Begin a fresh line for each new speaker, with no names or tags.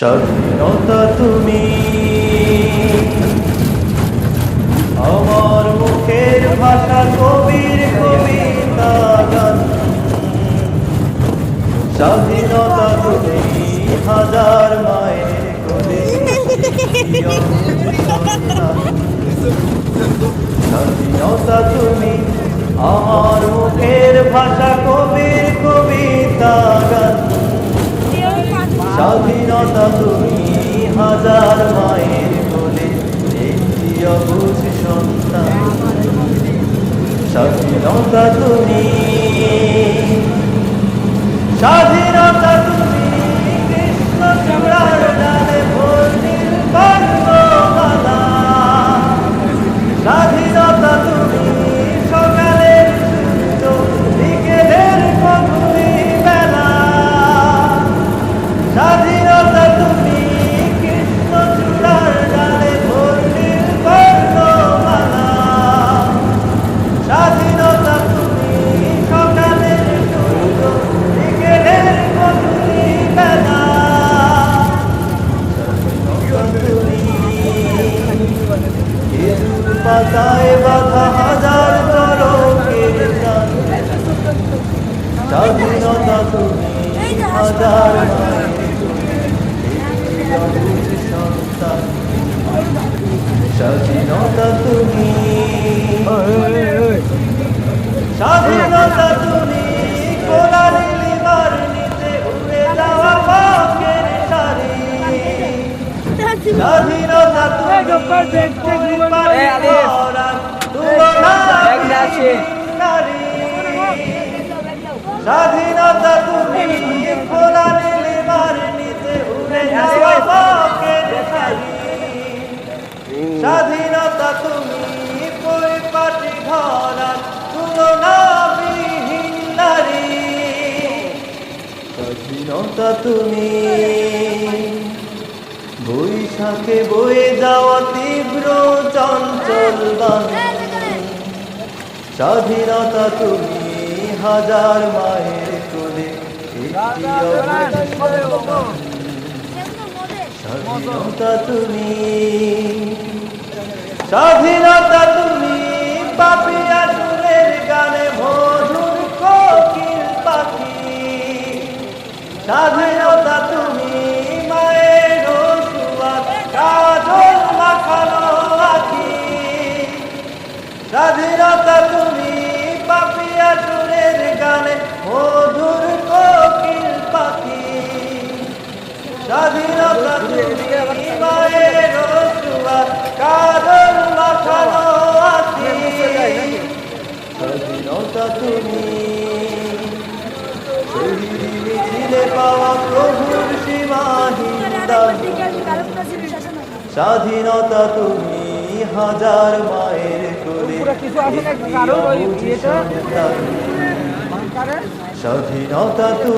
স্বাধীনতা তুমি। আমার মুখের ভাষা কবির কবিতা গান। স্বাধীনতা তুমি, হাজার মায়ের প্রিয় স্বাধীনতা তুমি আমার মুখের ভাষা কবির স্বাধীনতা তুমি হাজার মায়ের কোলে একটি সন্তান। স্বাধীনতা তুমি স্বাধীনতা পাতায় বাঁধা হাজার তরকের স্বাধীনতা তুমি হাজার স্বাধীনতা তুমি স্বাধীনতা তুমি কোলা নীলিমার উড়ে যাওয়া পাখির শাড়ি। স্বাধীনতা তুমি নারী। স্বাধীনতা তুমি খোলা নিচে উড়ে যাওয়া স্বাধীনতা তুমি পরিপাটি ধরার তুলনাবিহীন নারী। স্বাধীনতা তুমি বৈশাখে বয়ে যাওয়া তীব্র চঞ্চল বান স্বাধীনতা তুমি হাজার মায়ের কোলে স্বাধীনতা তুমি স্বাধীনতা তুমি পাপিয়া সুরের গানে মধুর কোকিল পাখি। স্বাধীনতা তুমি স্বাধীনতা তুমি মিছিলে পাওয়া প্রভুর সীমাহীন স্বাধীনতা তুমি হাজার মায়ের কোলে? সন্তান। স্বাধীনতা তুমি